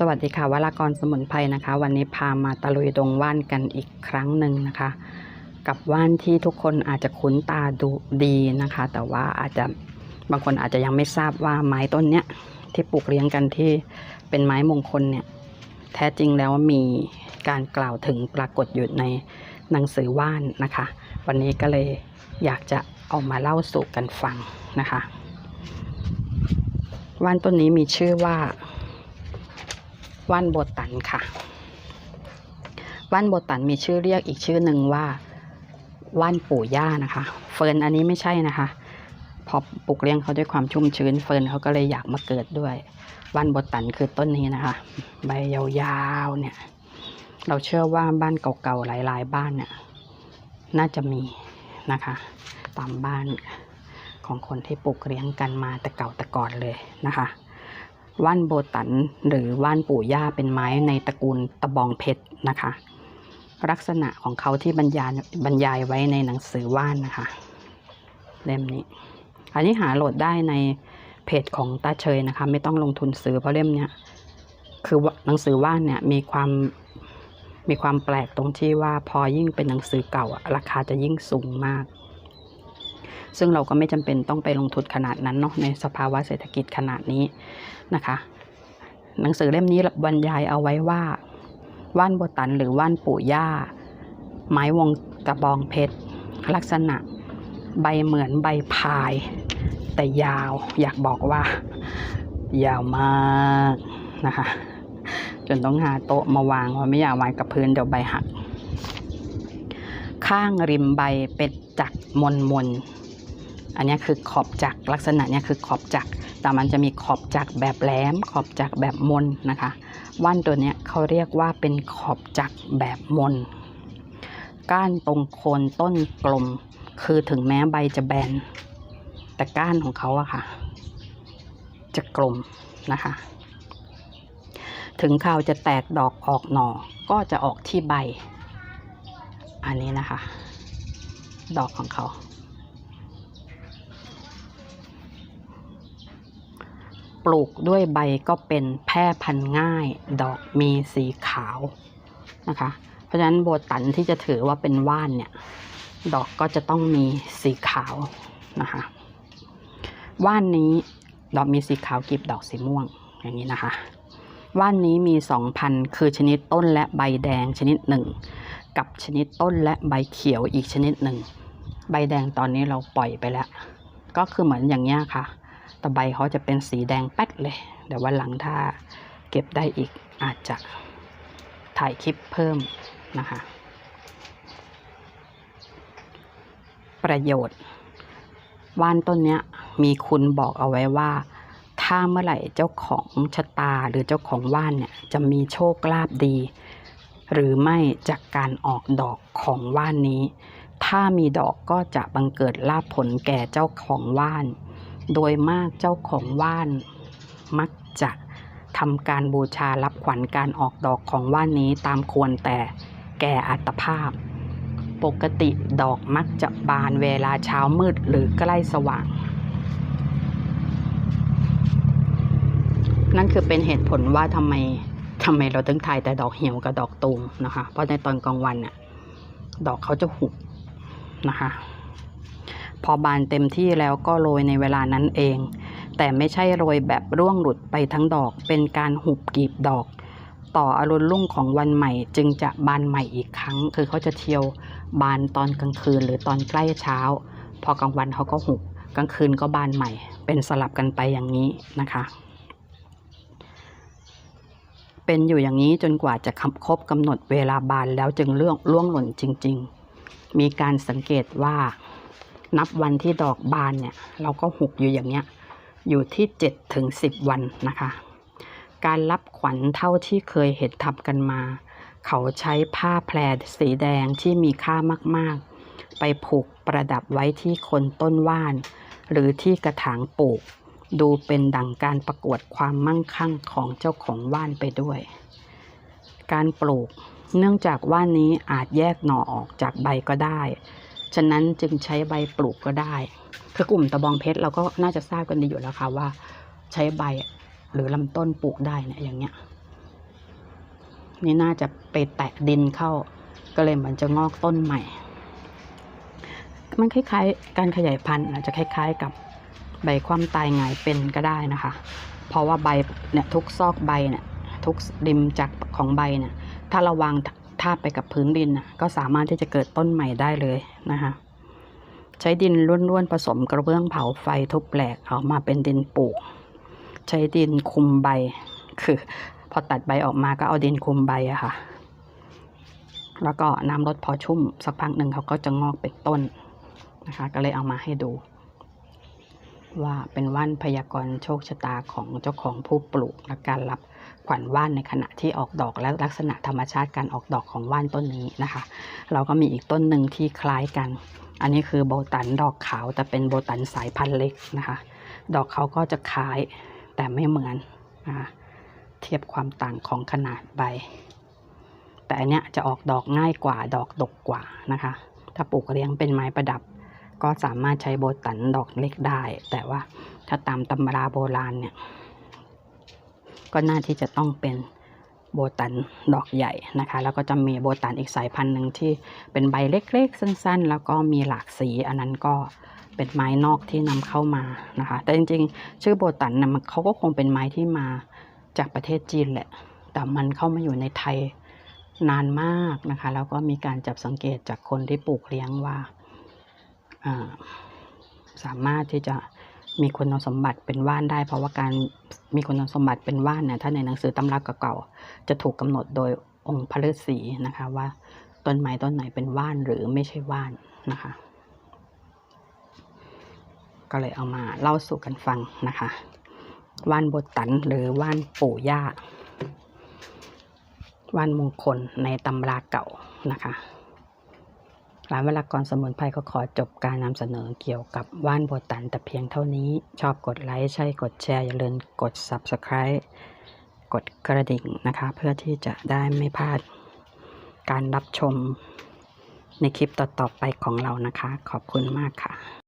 สวัสดีค่ะวรากรสมุนไพรนะคะ วันนี้พามาตะลุยดงว่านกันอีกครั้งหนึ่งนะคะ กับว่านที่ทุกคนอาจจะคุ้นตาดูดีนะคะ แต่ว่าอาจจะบางคนอาจจะยังไม่ทราบว่าไม้ต้นเนี้ยที่ปลูกเลี้ยงกันที่เป็นไม้มงคลเนี่ยแท้จริงแล้วมีการกล่าวถึงปรากฏอยู่ในหนังสือว่านนะคะ วันนี้ก็เลยอยากจะเอามาเล่าสู่กันฟังนะคะ ว่านต้นนี้มีชื่อว่า ว่านโบตันค่ะว่านโบตันมีชื่อเรียกอีกชื่อหนึ่งว่าว่านปู่ย่านะคะ เฟิร์นอันนี้ไม่ใช่นะคะ พอปลูกเลี้ยงเขาด้วยความชุ่มชื้น เฟิร์นเขาก็เลยอยากมาเกิดด้วยว่านโบตันคือต้นนี้นะคะ ใบยาวๆเนี่ย เราเชื่อว่าบ้านเก่าๆหลายๆบ้านเนี่ยน่าจะมีนะคะ ตามบ้านของคนที่ปลูกเลี้ยงกันมาแต่เก่าแต่ก่อนเลยนะคะ ว่านโบตัน หรือว่านปู่ย่าเป็นไม้ในตระกูลตะบองเพชรนะคะ ลักษณะของเขาที่บรรยายบรรยายไว้ในหนังสือว่านนะคะ เล่มนี้ อันนี้หาโหลดได้ในเพจของตาเชยนะคะ ไม่ต้องลงทุนซื้อเพราะเล่มเนี้ยคือหนังสือว่านเนี่ยมีความมีความแปลกตรงที่ว่าพอยิ่งเป็นหนังสือเก่าราคาจะยิ่งสูงมาก ซึ่งเราก็ไม่จำเป็นต้องไปลงทุนขนาดนั้นเนาะในสภาวะเศรษฐกิจขนาดนี้นะคะ หนังสือเล่มนี้บรรยายเอาไว้ว่า ว่านโบตันหรือว่านปู่ย่า ไม้วงกระบองเพชร ลักษณะใบเหมือนใบพาย แต่ยาวอยากบอกว่า ยาวมากนะคะจนต้องหาโต๊ะมาวางว่าไม่อยากวางกับพื้นเดี๋ยวใบหัก ข้างริมใบเป็นจักมนมน อันนี้คือขอบจักลักษณะเนี้ยคือขอบจักแต่มันจะมีขอบจักแบบแหลม ขอบจักแบบมนนะคะว่านตัวเนี้ยเขาเรียกว่าเป็นขอบจักแบบมน ก้านตรงโคนต้นกลม คือถึงแม้ใบจะแบน แต่ก้านของเขาอะค่ะ จะกลมนะคะ ถึงข่าวจะแตกดอกออกหน่อก็จะออกที่ใบ อันนี้นะคะ ดอกของเขา ปลูกด้วยใบก็เป็นแพร่พันธุ์ง่าย ดอกมีสีขาวนะคะ เพราะฉะนั้นโบตันที่จะถือว่าเป็นว่านเนี่ย ดอกก็จะต้องมีสีขาวนะคะ ว่านนี้ดอกมีสีขาวกีบดอกสีม่วงอย่างนี้นะคะ ว่านนี้มีสองพันธุ์คือชนิดต้นและใบแดงชนิดหนึ่ง กับชนิดต้นและใบเขียวอีกชนิดหนึ่ง ใบแดงตอนนี้เราปล่อยไปแล้ว ก็คือเหมือนอย่างเงี้ค่ะ ต่ใบเขาจะเป็นสีแดงแป๊ดเลย เดี๋ยววันหลังถ้าเก็บได้อีกอาจจะถ่ายคลิปเพิ่มนะคะ ประโยชน์ ว่านต้นเนี้ยมีคุณบอกเอาไว้ว่า ถ้าเมื่อไหร่เจ้าของชะตาหรือเจ้าของว่านเนี่ยจะมีโชคลาภดี หรือไม่จากการออกดอกของว่านนี้ ถ้ามีดอกก็จะบังเกิดลาภผลแก่เจ้าของว่าน โดยมากเจ้าของว่านมักจะทำการบูชารับขวัญการออกดอกของว่านนี้ตามควรแต่แก่อัตภาพ ปกติดอกมักจะบานเวลาเช้ามืดหรือใกล้สว่าง นั่นคือเป็นเหตุผลว่าทำไมทำไมเราถึงถ่ายแต่ดอกเหี่ยวกับดอกตูมนะคะ เพราะในตอนกลางวันน่ะดอกเขาจะหุบนะคะ อบานเต็มที่แล้วก็โรยในเวลานั้นเอง แต่ไม่ใช่โรยแบบร่วงหลุดไปทั้งดอก เป็นการหุบกลีบดอก ต่ออรุณรุ่งของวันใหม่จึงจะบานใหม่อีกครั้ง คือเขาจะเที่ยวบานตอนกลางคืนหรือตอนใกล้เช้า พอกลางวันเขาก็หุบกลางคืนก็บานใหม่ เป็นสลับกันไปอย่างนี้นะคะเป็นอยู่อย่างนี้จนกว่าจะครบกำหนดเวลาบานแล้วจึงเรื่องล่วงหล่นจริง ๆ มีการสังเกตว่า นับวันที่ดอกบานเนี่ย เราก็หุบอยู่อย่างเนี้ย อยู่ที่7ถึง10วันนะคะ การรับขวัญเท่าที่เคยเห็นทำกันมา เขาใช้ผ้าแพรสีแดงที่มีค่ามากๆ ไปผูกประดับไว้ที่คนต้นว่าน หรือที่กระถางปลูก ดูเป็นดังการประกวดความมั่งคั่งของเจ้าของว่านไปด้วย การปลูก เนื่องจากว่านนี้อาจแยกหน่อออกจากใบก็ได้ ฉะนั้นจึงใช้ใบปลูกก็ได้ คือกลุ่มตะบองเพชรเราก็น่าจะทราบกันดีอยู่แล้วค่ะว่า ใช้ใบหรือลำต้นปลูกได้เนี่ยอย่างเงี้ย นี่น่าจะไปแตะดินเข้า ก็เลยเหมือนจะงอกต้นใหม่ มันคล้ายๆ การขยายพันธุ์อาจจะคล้ายๆกับใบความตายหงายเป็นก็ได้นะคะ เพราะว่าใบเนี่ยทุกซอกใบเนี่ยทุกริมจากของใบเนี่ยถ้าเราวาง ทาบไปกับพื้นดินน่ะก็สามารถที่จะเกิดต้นใหม่ได้เลยนะคะใช้ดินล้วนๆผสมกระเบื้องเผาไฟทุบแหลกออกมาเป็นดินปลูก ใช้ดินคุมใบ คือ พอตัดใบออกมาก็เอาดินคุมใบอะค่ะ แล้วก็น้ำลดพอชุ่มสักพักหนึ่งเขาก็จะงอกเป็นต้นนะคะ ก็เลยเอามาให้ดู ว่าเป็นว่านพยากรณ์โชคชะตาของเจ้าของผู้ปลูกและการรับ ขวัญว่านในขณะที่ออกดอกและลักษณะธรรมชาติการออกดอกของว่านต้นนี้นะคะ เราก็มีอีกต้นหนึ่งที่คล้ายกัน อันนี้คือโบตันดอกขาวแต่เป็นโบตันสายพันธุ์เล็กนะคะ ดอกเขาก็จะคล้ายแต่ไม่เหมือนเทียบความต่างของขนาดใบ แต่อันเนี้ยจะออกดอกง่ายกว่าดอกดกกว่านะคะ ถ้าปลูกเลี้ยงเป็นไม้ประดับ ก็สามารถใช้โบตันดอกเล็กได้ แต่ว่าถ้าตามตำราโบราณเนี่ย ก็น่าที่จะต้องเป็นโบตันดอกใหญ่นะคะ แล้วก็จะมีโบตันอีกสายพันธุ์หนึ่งที่เป็นใบเล็กๆ สั้นๆ แล้วก็มีหลากสี อันนั้นก็เป็นไม้นอกที่นำเข้ามานะคะ แต่จริงๆ ชื่อโบตันนะมันเขาก็คงเป็นไม้ที่มาจากประเทศจีนแหละ แต่มันเข้ามาอยู่ในไทยนานมากนะคะ แล้วก็มีการจับสังเกตจากคนที่ปลูกเลี้ยงว่า สามารถที่จะ มีคุณสมบัติเป็นว่านได้ เพราะว่าการมีคุณสมบัติเป็นว่านเนี่ยถ้าในหนังสือตำราเก่าๆจะถูกกำหนดโดยองค์พระฤาษีนะคะว่าต้นไม้ต้นไหนเป็นว่านหรือไม่ใช่ว่านนะคะ ก็เลยเอามาเล่าสู่กันฟังนะคะว่านโบตันหรือว่านปู่ย่าว่านมงคลในตำราเก่านะคะ ร้านวลากรสมุนไพรก็ขอจบการนำเสนอเกี่ยวกับว่านโบตันแต่เพียงเท่านี้ ชอบกดไลค์ใช่กดแชร์ อย่าลืมกด Subscribe กดกระดิ่งนะคะ เพื่อที่จะได้ไม่พลาดการรับชมในคลิปต่อๆไปของเรานะคะ ขอบคุณมากค่ะ